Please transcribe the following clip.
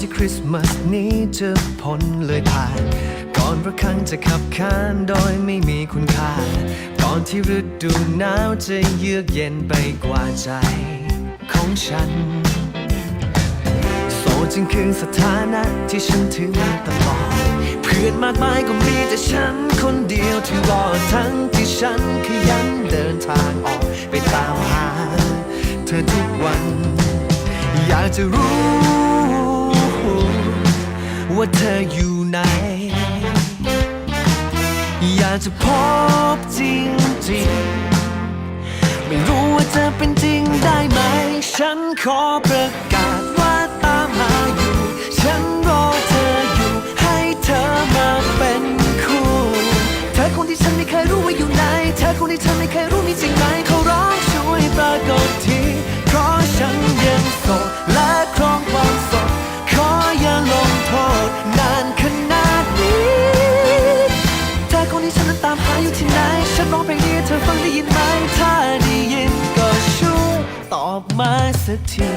ที่คริสต์มาสนี้จะพ้นเลยผ่าน ก่อนระคังจะขับขานโดยไม่มีคุณค่า ก่อนที่ฤดูหนาวจะเยือกเย็นไปกว่าใจของฉันโสดจึงคือสถานะที่ฉันถือมาตลอด เพื่อนมากมายก็มีแต่ฉันคนเดียวที่รอทั้งที่ฉันขยันเดินทางออกไปตามหา เธอทุกวัน อยากจะรู้ ว่าเธออยู่ไหน อยากจะพบจริงๆไม่รู้ว่าจะเป็นจริงได้ไหม ฉันขอประกาศว่าตามหาอยู่ ฉันรอเธออยู่ให้เธอมาเป็นคู่ เธอคนที่ฉันไม่เคยรู้ว่าอยู่ไหน เธอคนที่ฉันไม่เคยรู้มีจริงไหมเขาร้องช่วยปรากฏที เพราะฉันยังโสด ฉันร้องเพลงนี้เธอฟังได้ยินไหมถ้าได้ยินก็ช่วยตอบมาสักที